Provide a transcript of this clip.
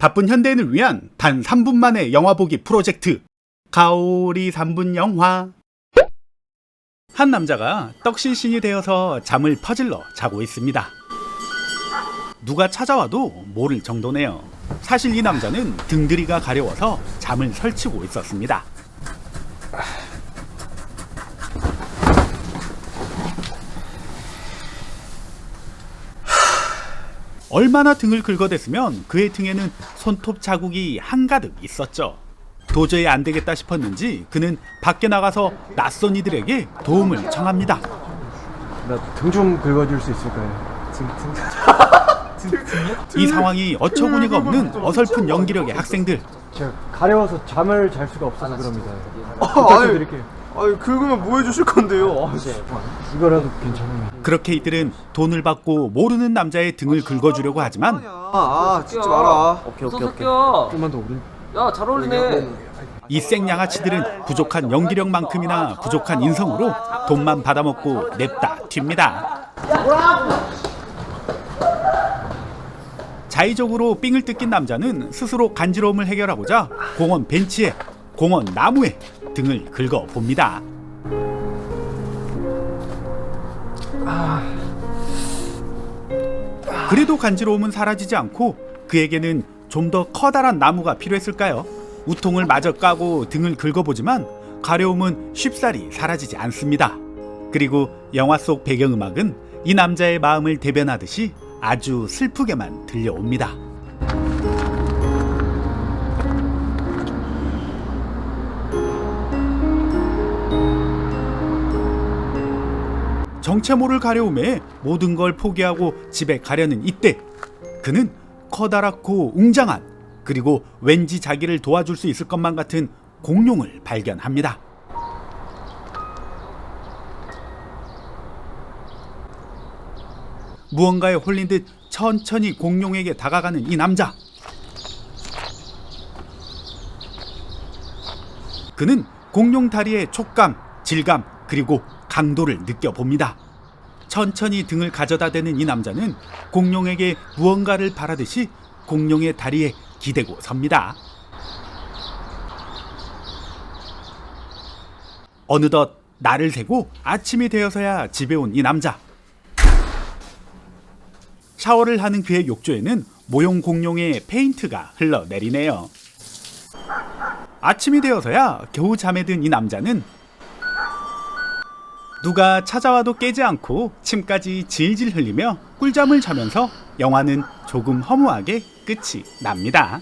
바쁜 현대인을 위한 단 3분 만의 영화 보기 프로젝트 가오리 3분 영화 한 남자가 떡신신이 되어서 잠을 퍼질러 자고 있습니다. 누가 찾아와도 모를 정도네요. 사실 이 남자는 등들이가 가려워서 잠을 설치고 있었습니다. 얼마나 등을 긁어댔으면 그의 등에는 손톱 자국이 한가득 있었죠. 도저히 안 되겠다 싶었는지 그는 밖에 나가서 낯선 이들에게 도움을 청합니다. 나 등 좀 긁어줄 수 있을까요? 등, 등. 이 상황이 어처구니가 없는 어설픈 연기력의 학생들. 제가 가려워서 잠을 잘 수가 없어서 그럽니다. 아, 부탁드릴게요. 아니 긁으면 뭐 해주실 건데요? 아, 이거라도 괜찮아요. 그렇게 이들은 돈을 받고 모르는 남자의 등을 긁어주려고 하지만 아, 아 찍지 마라. 오케이 오케이 오케이. 야, 좀만 더 오래. 잘 어울리네. 이 생 양아치들은 부족한 연기력만큼이나 부족한 인성으로 돈만 받아먹고 냅다 튑니다. 자의적으로 삥을 뜯긴 남자는 스스로 간지러움을 해결하고자 공원 벤치에 공원 나무에 등을 긁어 봅니다. 그래도 간지러움은 사라지지 않고 그에게는 좀 더 커다란 나무가 필요했을까요? 우통을 마저 까고 등을 긁어보지만 가려움은 쉽사리 사라지지 않습니다. 그리고 영화 속 배경음악은 이 남자의 마음을 대변하듯이 아주 슬프게만 들려옵니다. 정체 모를 가려움에 모든 걸 포기하고 집에 가려는 이때 그는 커다랗고 웅장한 그리고 왠지 자기를 도와줄 수 있을 것만 같은 공룡을 발견합니다. 무언가에 홀린 듯 천천히 공룡에게 다가가는 이 남자. 그는 공룡 다리의 촉감, 질감, 그리고 강도를 느껴봅니다. 천천히 등을 가져다 대는 이 남자는 공룡에게 무언가를 바라듯이 공룡의 다리에 기대고 섭니다. 어느덧 날을 새고 아침이 되어서야 집에 온 이 남자. 샤워를 하는 그의 욕조에는 모형 공룡의 페인트가 흘러내리네요. 아침이 되어서야 겨우 잠에 든 이 남자는 누가 찾아와도 깨지 않고 침까지 질질 흘리며 꿀잠을 자면서 영화는 조금 허무하게 끝이 납니다.